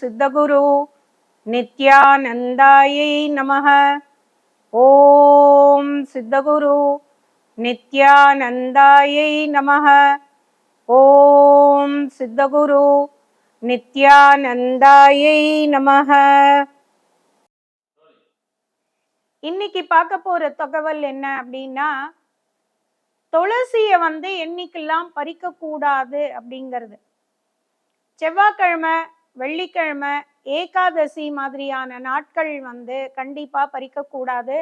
சித்தகுரு நித்யானந்தாயை நமக. ஓம் சித்தகுரு நித்யானந்தாயை நமக. ஓம் சித்தகுரு நித்யானந்தாயை நமக. இன்னைக்கு பார்க்க போற தகவல் என்ன அப்படின்னா துளசிய வந்து என்னைக்கெல்லாம் பறிக்க கூடாது அப்படிங்கிறது. செவ்வாய்க்கிழமை வெள்ளிக்கிழமை ஏகாதசி மாதிரியான நாட்கள் வந்து கண்டிப்பாக பறிக்கக்கூடாது.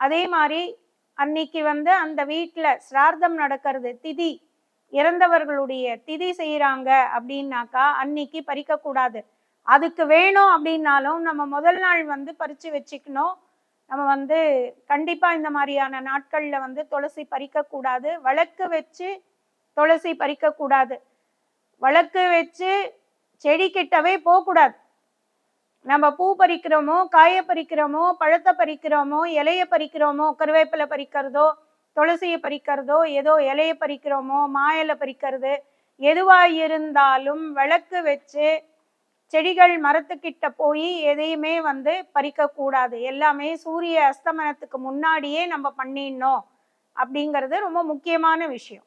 அதே மாதிரி அன்னைக்கு வந்து அந்த வீட்டில் சிரார்த்தம் நடக்கிறது திதி இறந்தவர்களுடைய திதி செய்கிறாங்க அப்படின்னாக்கா அன்னைக்கு பறிக்கக்கூடாது. அதுக்கு வேணும் அப்படின்னாலும் நம்ம முதல் நாள் வந்து பறித்து வச்சுக்கணும். நம்ம வந்து கண்டிப்பாக இந்த மாதிரியான நாட்களில் வந்து துளசி பறிக்கக்கூடாது. வழக்கு வச்சு துளசி பறிக்கக்கூடாது. வழக்கு வச்சு செடி கிட்டவே போகக்கூடாது. நம்ம பூ பறிக்கிறோமோ காயை பறிக்கிறோமோ பழத்தை பறிக்கிறோமோ இலையை பறிக்கிறோமோ கருவேப்பிலை பறிக்கிறதோ துளசியை பறிக்கிறதோ ஏதோ இலையை பறிக்கிறோமோ மா இலை பறிக்கிறது எதுவாக இருந்தாலும் விளக்கு வச்சு செடிகள் மரத்துக்கிட்ட போய் எதையுமே வந்து பறிக்கக்கூடாது. எல்லாமே சூரிய அஸ்தமனத்துக்கு முன்னாடியே நம்ம பண்ணிடணும் அப்படிங்கிறது ரொம்ப முக்கியமான விஷயம்.